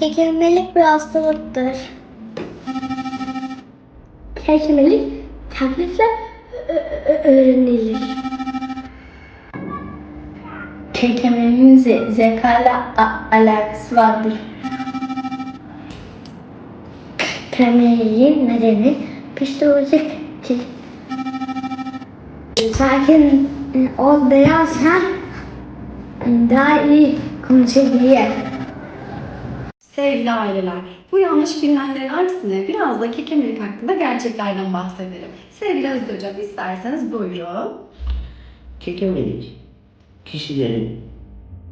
Kekemelik bir hastalıktır. Kekemelik taklitle öğrenilir. Kekemeliğin ze- zekayla alakası vardır. Kekemeliğin nedeni psikolojik Sakin ol dersen daha iyi konuşabilir. Sevgili aileler, bu yanlış bilinenlerin aksine biraz da kekemelik hakkında gerçeklerden bahsedelim. Sevgili Aziz Hocam isterseniz buyurun. Kekemelik, kişilerin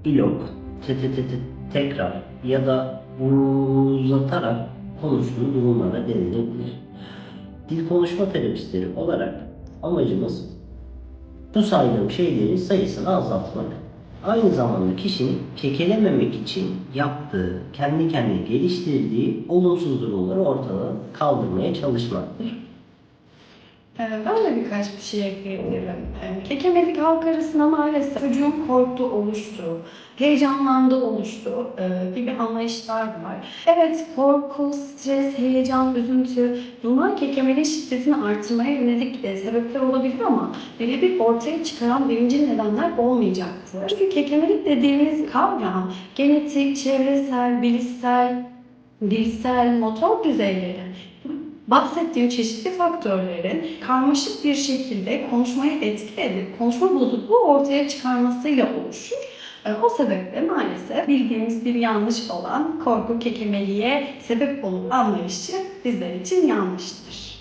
blok, te te te te- tekrar ya da uzatarak konuştuğu durumlara denilebilir. Dil konuşma terapistleri olarak amacımız bu saydığım şeylerin sayısını azaltmak. Aynı zamanda kişinin kekelememek için yaptığı, kendi kendine geliştirdiği olumsuz durumları ortadan kaldırmaya çalışmaktır. Ee, Ben de birkaç bir şey ekleyebilirim. Ee, Kekemelik halk arasında maalesef çocuğun korktu oluştu, heyecanlandı oluştu ee, gibi anlayışlar var. Evet korku, stres, heyecan, üzüntü bunlar kekemeliğin şiddetini artırmaya yönelik e, sebepler olabilir ama birebir ortaya çıkaran birinci nedenler olmayacaktır. Çünkü kekemelik dediğimiz kavram genetik, çevresel, bilişsel, dilsel, motor düzeyleri bahsettiğim çeşitli faktörlerin karmaşık bir şekilde konuşmayı etki edip konuşma bozukluğu ortaya çıkarmasıyla oluşur. E, O sebeple maalesef bildiğimiz bir yanlış olan korku kekemeliğe sebep olur anlayışı bizler için yanlıştır.